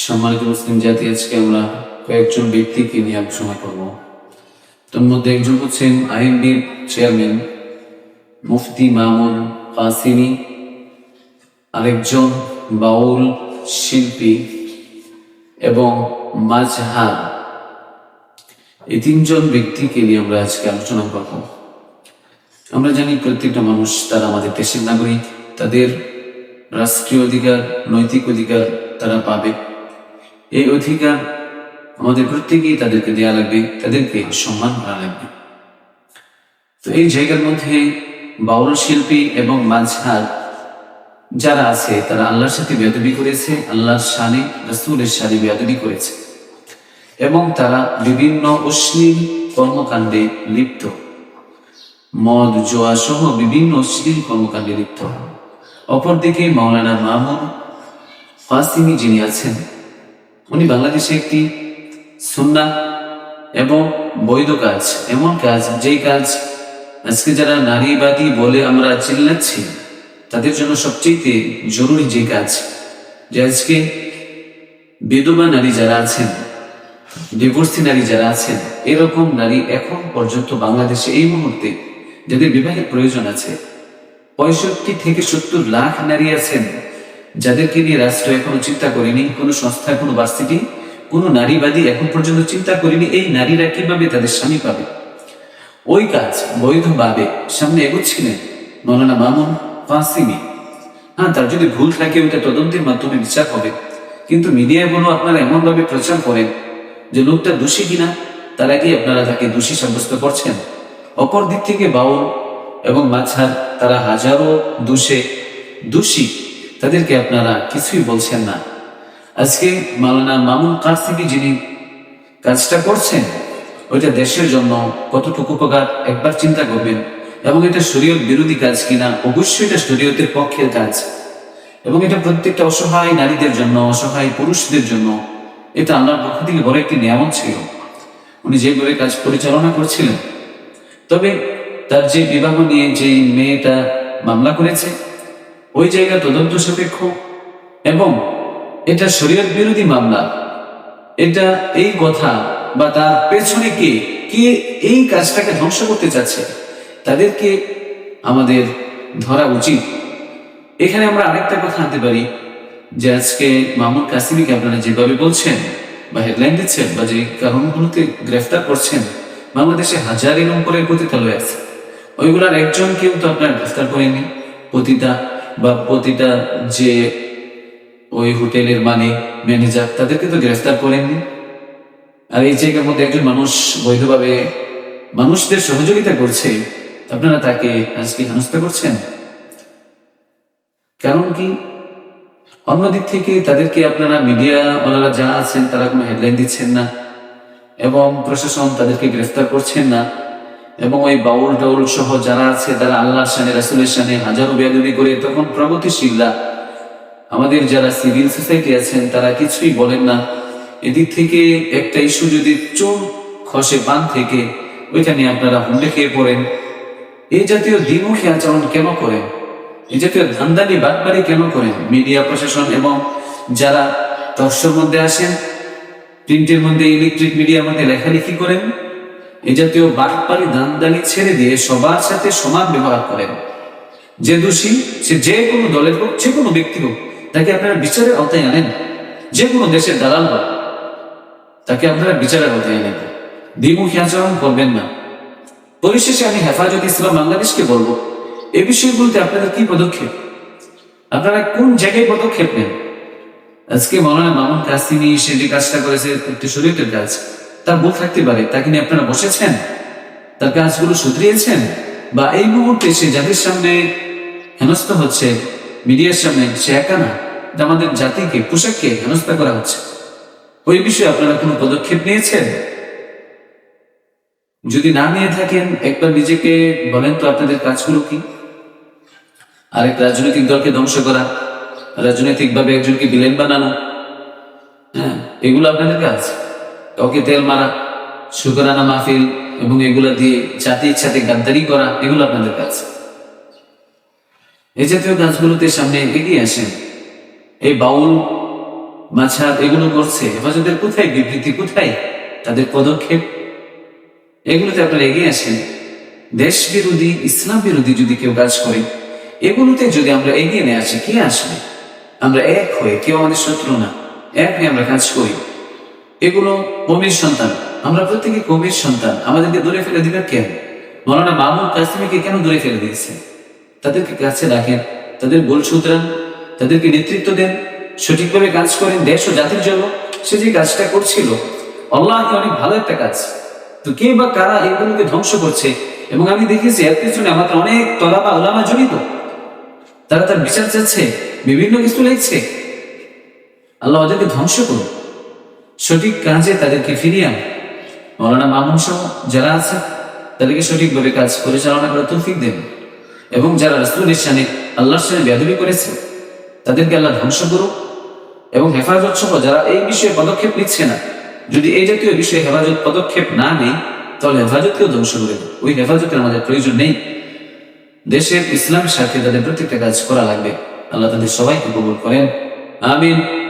সম্মানিত মুসলিম জাতি, আজকে আমরা কয়েকজন ব্যক্তিকে নিয়ে আলোচনা করব। তার মধ্যে একজন হচ্ছেন আইএনডির চেয়ারম্যান মুফতি মামুন কাসিমি, আরেকজন বাউল শিল্পী এবং মাঝহার এই তিনজন ব্যক্তিকে নিয়ে আমরা আজকে আলোচনা করব। আমরা জানি প্রত্যেকটা মানুষ তারা আমাদের দেশের নাগরিক। তাদের রাষ্ট্রীয় অধিকার, নৈতিক অধিকার তারা পাবে। এই অধিকার আমাদের প্রত্যেকেই তাদেরকে দেয়া লাগবে, তাদেরকে সম্মান করা লাগবে। তো এই জায়গার মধ্যে বাউল শিল্পী এবং মাঝহার যারা আছে, তারা আল্লাহর সাথে বেদবি করেছে, আল্লাহর শানে রাসূলের শানে বেদবি করেছে। এবং তারা বিভিন্ন অশ্লীল কর্মকাণ্ডে লিপ্ত। মদ জোয়া সহ বিভিন্ন অশ্লীল কর্মকাণ্ডে লিপ্ত। অপরদিকে মাওলানা মামুন ফাসিমি যিনি আছেন, উনি বাংলাদেশে একটি সুন্না এবং বৈধ কাজ, এমন কাজ, যেই কাজ আজকে যারা নারীবাদী বলে আমরা চিল্লাচ্ছি, তাদের জন্য সবচেয়ে জরুরি যে কাজ, যে আজকে বিধবা নারী যারা আছেন ডিভোর্সি নারী যারা আছেন, এরকম নারী এখন পর্যন্ত বাংলাদেশে এই মুহূর্তে যাদের বিবাহের প্রয়োজন আছে পঁয়ষট্টি থেকে সত্তর লাখ নারী আছেন, যাদেরকে নিয়ে রাষ্ট্র এখনও চিন্তা করেনি, কোনো সংস্থা, কোনো ভার্সিটি কোনো নারীবাদী এখন পর্যন্ত চিন্তা করেনি এই নারীরা কীভাবে তাদের স্বামী পাবে। ওই কাজ বৈধভাবে সামনে এগোচ্ছিলেন মৌলানা মামুন ফাসিমি। হ্যাঁ তার যদি ভুল থাকে, ওইটা তদন্তের মাধ্যমে বিচার হবে। কিন্তু মিডিয়ায় বলো, আপনারা এমনভাবে প্রচার করেন যে লোকটা দোষী কিনা, তার আগে আপনারা তাকে দোষী সাব্যস্ত করছেন। অপর দিক থেকে বাউল এবং মাছার তারা হাজারো দোষে দোষী। তাদেরকে আপনারা কিছুই বলছেন না। আজকে মালানা মামুন কাসিমি যিনি কাজটা করছেন, ওইটা দেশের জন্য কতটুকু উপকার একবার চিন্তা করবেন। এবং এটা শরীয়ত বিরোধী কাজ কিনা, অবশ্যই এটা শরীয়তের পক্ষের কাজ। এবং এটা প্রত্যেকটা অসহায় নারীদের জন্য, অসহায় পুরুষদের জন্য, এটা আল্লাহর পক্ষ থেকে বড় একটি নিয়ামত ছিল। উনি যেভাবে কাজ পরিচালনা করছিলেন। তবে তার যে বিবাহ নিয়ে যে মেয়েটা মামলা করেছে, ওই জায়গা তদন্ত সাপেক্ষ এবং এটা শরীয়ত বিরোধী মামলা। এটা এই কথা বা তার পেছনে কে কে এই কাজটাকে ধ্বংস করতে চাচ্ছে, তাদেরকে আমাদের ধরা উচিত। এখানে আমরা আরেকটা কথা আনতে পারি, যে আজকে মামুন কাসিমিকে আপনারা যেভাবে বলছেন বা হেডলাইন দিচ্ছেন বা যে কারণগুলোতে গ্রেফতার করছেন, বাংলাদেশে হাজারের উপরের পতিতালয় আছে। ওইগুলার একজন কেউ তো আপনার গ্রেফতার করেনি? পতিতা বা পতিতা যে ওই হোটেলের মানে ম্যানেজার, তাদেরকে তো গ্রেফতার করেননি? আর এই জায়গার মধ্যে একজন মানুষ বৈধভাবে মানুষদের সহযোগিতা করছে, আপনারা তাকে আজকে হেনস্থা করছেন? কারণ কি? অন্যদিক থেকে তাদেরকে আপনারা মিডিয়া ওনারা যা আছেন তারা কোনো হেডলাইন দিচ্ছেন না, এবং প্রশাসন তাদেরকে গ্রেফতার করছেন না। এবং ওই বাউল, টাউল সহ যারা আছে তারা আল্লাহর সানে রাসুলের সানে হাজারো বেদবি করে, তখন প্রগতিশীলরা, আমাদের যারা সিভিল সোসাইটি আছেন, তারা কিছুই বলেন না। এদিক থেকে একটা ইস্যু যদি চোর খসে পান থেকে ওইখানে আপনারা হুন্ডে খেয়ে পড়েন। এই জাতীয় দ্বিমুখী আচরণ কেন করেন? এই জাতীয় ধান্দালি বাটবাড়ি কেন করেন? মিডিয়া প্রশাসন এবং যারা তর্সর মধ্যে আসেন, প্রিন্টের মধ্যে ইলেকট্রিক মিডিয়ার মধ্যে লেখালেখি করেন এই জাতীয় বাটপাড়ি ধান্দালি ছেড়ে দিয়ে সবার সাথে সমান ব্যবহার করেন। যে দোষী, সে যে কোনো দলের হোক, যে কোনো ব্যক্তি হোক, তাকে আপনারা বিচারের আওতায় আনেন। যে কোনো দেশের দালাল হোক, তাকে আপনারা বিচারের আওতায় আনেন। দ্বিমুখী আচরণ করবেন না। পরিশেষে আমি হেফাজত ইসলাম বাংলাদেশকে বলব, এ বিষয়গুলোতে আপনাদের কি পদক্ষেপ? আপনারা কোন জায়গায় পদক্ষেপ নেন? আজকে মনে হয় মামুন কাসিমি সে যে কাজটা করেছে একটি শরীরের কাজ। তার ভুল থাকতে পারে, তাকে নিয়ে আপনারা বসেছেন? তার কাজগুলো শুধরিয়েছেন? বা এই মুহূর্তে সে জাতির সামনে হেনস্থ হচ্ছে, মিডিয়ার সামনে সে একা না আমাদের জাতিকে, পোশাককে হেনস্থা করা হচ্ছে। ওই বিষয়ে আপনারা কোনো পদক্ষেপ নিয়েছেন? যদি না নিয়ে থাকেন, একবার নিজেকে বলেন তো আপনাদের কাজগুলো কি? আরেক রাজনৈতিক দলকে ধ্বংস করা রাজনৈতিক ভাবে একজনকে বিলেন বানানো হ্যাঁ এগুলো আপনাদের কাজ। কাউকে তেল মারা, শুকরানা মাহফিল এবং এগুলা দিয়ে জাতি ইচ্ছাতে গাদ্দারি করা, এগুলো আপনাদের কাজ। এই জাতীয় কাজগুলোতে সামনে এগিয়ে আসেন। এই বাউল, মাছার এগুলো করছে। হেফাজতের কোথায় বিবৃতি, কোথায় তাদের পদক্ষেপ? এগুলোতে আপনারা এগিয়ে আসেন। দেশ বিরোধী, ইসলাম বিরোধী যদি কেউ কাজ করে, এগুলোতে যদি আমরা এগিয়ে নিয়ে আসি, কে আসবে? আমরা এক হয়ে, কেউ আমাদের শত্রু না। এক হয়ে আমরা কাজ করি। এগুলো কমির সন্তান। আমরা প্রত্যেকে কমির সন্তান। আমাদেরকে দূরে ফেলে দিবে কেন মৌলানা মাহমুদ কাসিমিকে কেন দূরে ফেলে দিয়েছে? তাদেরকে কাছে রাখেন, তাদের গোল শুধরান, তাদেরকে নেতৃত্ব দেন, সঠিকভাবে কাজ করেন দেশ ও জাতির জন্য। সে যে কাজটা করছিল, আল্লাহকে অনেক ভালো একটা কাজ। তো কে বা কারা এগুলোকে ধ্বংস করছে? এবং আমি দেখেছি এর পিছনে আমাদের অনেক তলাবা ওলামা জড়িত। তারা তার বিচার চাচ্ছে, বিভিন্ন কিছু লিখছে। আল্লাহ ওদেরকে ধ্বংস করুন সঠিক কাজে তাদেরকে ফিরিয়ে আন। মৌলানা মামুন সহ যারা আছে, তাদেরকে সঠিকভাবে কাজ পরিচালনা করার তৌফিক দেন। এবং যারা রাসুলের সামনে আল্লাহর সামনে বেদবি করেছে, তাদেরকে আল্লাহ ধ্বংস করুক। এবং হেফাজত সহ যারা এই বিষয়ে পদক্ষেপ নিচ্ছে না, যদি এই জাতীয় বিষয়ে হেফাজত পদক্ষেপ না নেই, তাহলে হেফাজতকেও ধ্বংস করে ওই হেফাজতের আমাদের প্রয়োজন নেই। দেশের ইসলামের সাথে তাদের প্রত্যেকটা কাজ করা লাগবে। আল্লাহ তাদের সবাইকে কবুল করেন। আমিন।